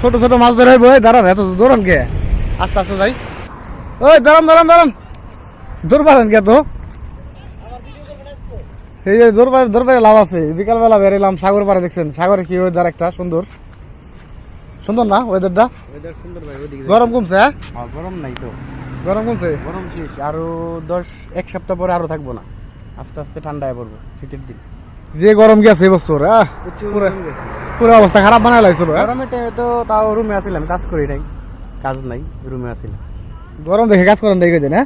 ছোট ছোট মাছ ধরে বই দাঁড়ান এত দৌড়ান কে আস্তে আস্তে যাই। ওই দাঁড়ান দাঁড়ান দাঁড়ান। দৌড় পারেন কে তো? এই যে দৌড় পারে দৌড় পারে লাভ আছে। বিকালবেলা বেরিলাম সাগর পাড়ে দেখছেন? সাগরে কি ওয়েদার একটা সুন্দর। সুন্দর না ওয়েদারটা ওয়েদার সুন্দর ভাই ওদিকে গরম কমছে হ্যাঁ? হ্যাঁ, গরম নাই তো। গরম কমছে? গরম শেষ আরও দশ এক সপ্তাহ পরে আরও থাকব না। আস্তে আস্তে ঠান্ডায় পড়ব শীতের দিন। যে গরম গেছে এবছর আহ, পুরো অবস্থা খারাপ বানাই লাগছিল হ্যাঁ? গরমে তো তাও রুমে আসিলাম কাজ করি নাই। কাজ নাই রুমে আসিলাম গরম দেখে কাজ করেন দেখে না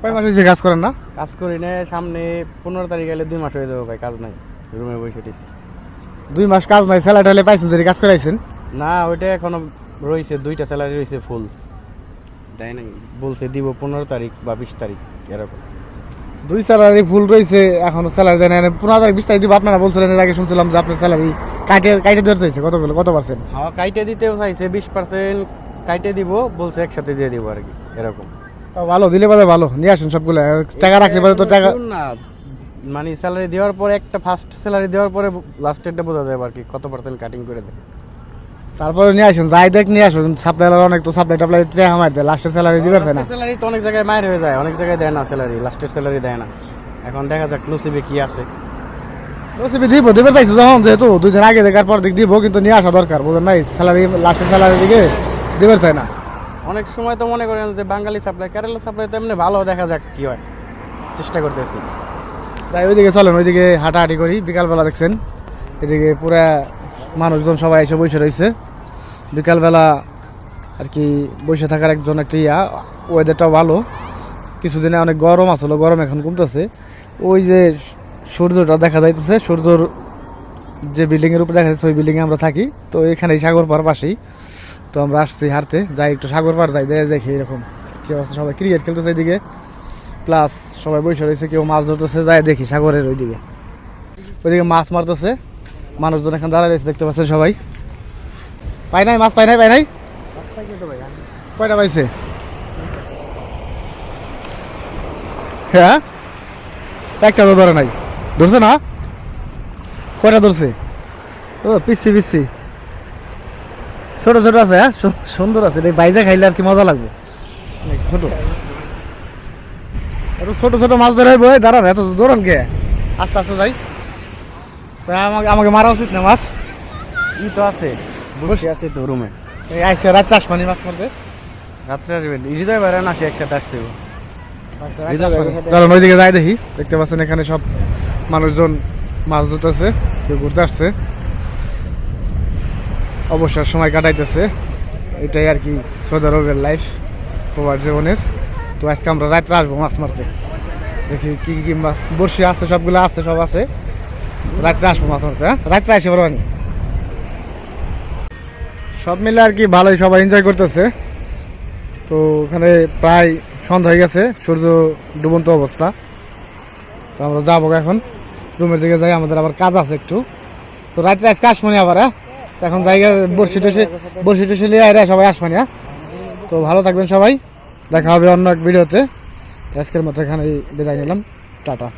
কয় মাস হয়েছে কাজ করেন না? কাজ করি না সামনে পনেরো তারিখ এলে দুই মাস হয়ে যাবে ভাই কাজ নাই রুমে বসে উঠেছি দুই মাস কাজ নাই স্যালারি টাইলে পাইছেন যদি কাজ করাইছেন? না ওইটা এখনও রয়েছে দুইটা স্যালারি রয়েছে ফুল দেয় নাই বলছে দিব পনেরো তারিখ বা বিশ তারিখ এরকম। দুই স্যালারি ফুল রয়েছে এখনও স্যালারি দেয় না পনেরো তারিখ বিশ তারিখ দিব আপনারা বলছিলেন এর আগে শুনছিলাম যে আপনার স্যালারি কাইটে কাইটে ধরতে চাইছে কত কত পার্সেন্ট হাওয়া কাইটে দিতেও চাইছে বিশ পার্সেন্ট কাইটে দিব বলছে একসাথে দিয়ে দিব আর কি এরকম। তা ভালো দিলে পারে ভালো নিয়ে আসুন সবগুলো টাকা রাখলে পারে তো টাকা না মানে স্যালারি দেওয়ার পরে একটা ফার্স্ট স্যালারি দেওয়ার পরে লাস্টেরটা বোঝা যাবে আর কি কত পার্সেন্ট কাটিং করে দেয়। তারপরে নিয়ে আসুন যাই দেখ নিয়ে আসুন সাপ্লাই অনেক তো সাপ্লাই টাপ্লাই আমার দেয় লাস্টের স্যালারি দিবে না? স্যালারি তো অনেক জায়গায় মায়ের হয়ে যায় অনেক জায়গায় দেয় না স্যালারি লাস্টের স্যালারি দেয় না। এখন দেখা যাক নসিবে কি আছে। ওসিবি দিব দিবে চাইছে যখন যেহেতু দুই দিন আগে দেখার পর দিক দিব কিন্তু নিয়ে আসা দরকার বুঝলেন নাই? স্যালারি লাস্টের স্যালারি দিকে দিবে চাই না। অনেক সময় তো মনে করেন যে বাঙালি সাপ্লাই কেরালা সাপ্লাই তো এমনি ভালো দেখা যাক কি হয়। চেষ্টা করতেছি। তাই ওইদিকে চলেন ওইদিকে হাঁটাহাঁটি করি বিকালবেলা দেখছেন। এদিকে পুরা মানুষজন সবাই এসে বসে রয়েছে। বিকালবেলা আর কি বসে থাকার একজন একটা ইয়া ওয়েদারটাও ভালো। কিছুদিনে অনেক গরম আসলো গরম এখন কমতেছে। ওই যে সূর্যটা দেখা যাইতেছে, সূর্যর যে বিল্ডিংয়ের উপরে দেখা যাচ্ছে, ওই বিল্ডিংয়ে আমরা থাকি। তো এখানে সাগর পাড় পাশেই। তো আমরা আসছি হাঁটতে, যাই একটু সাগর পাড় যাই, দেখে দেখি এরকম কি অবস্থা। সবাই ক্রিকেট খেলতেছে এদিকে। প্লাস সবাই বসে রয়েছে, কেউ মাছ ধরতেছে, যাই দেখি সাগরের ওইদিকে। ওইদিকে মাছ মারতেছে। মানুষজন এখন দাঁড়ায় রয়েছে, দেখতে পাচ্ছেন সবাই। পাই নাই, মাছ পাই নাই পাই নাই? কয়টা পাইছে? হ্যাঁ? একটা তো ধরে নাই। ধরছে না? কয়টা ধরছে? ও পিসি পিসি ছোট ছোট আছে হ্যাঁ? সুন্দর আছে। এই বাইজা খাইলে আর কি মজা লাগবে? ছোট। ছোট ছোট মাছ ধরে দাঁড়ান, এত দৌড়ান কে? আস্তে আস্তে যাই। তা আমাকে আমাকে মারা উচিত না মাছ? ই তো আছে বসে আছে তো রুমে। এই আইসে রাত চাষ পানি মাছ মারতে রাত্রে আসবে হৃদয় বাইরে না সে একসাথে আসতে হবে। চলো ওইদিকে যাই দেখি। দেখতে পাচ্ছেন এখানে সব মানুষজন মাছ ধরতেছে কেউ ঘুরতে আসছে অবসর সময় কাটাইতেছে। এটাই আর কি সৌদি আরবের লাইফ প্রবাস জীবনের। তো আজকে আমরা রাত্রে আসব মাছ মারতে। দেখি কি কি কি মাছ বর্ষি আছে সবগুলো আছে সব আছে। রাত্রে আসব মাছ মারতে হ্যাঁ? রাত্রে আসে পারবানি সব মিলে আর কি ভালোই, সবাই এনজয় করতেছে। তো ওখানে প্রায় সন্ধ্যা হয়ে গেছে, সূর্য ডুবন্ত অবস্থা। তো আমরা যাব এখন। রুমের দিকে যাই, আমাদের আবার কাজ আছে একটু। তো রাত্রে আজকে আসব আবার হ্যাঁ? এখন জায়গা বর্ষি টসে বর্ষি টসে নিয়ে সবাই আসব না হ্যাঁ? তো ভালো থাকবেন সবাই। দেখা হবে অন্য এক ভিডিওতে। আজকের মতো এখানে বিদায় নিলাম। টাটা।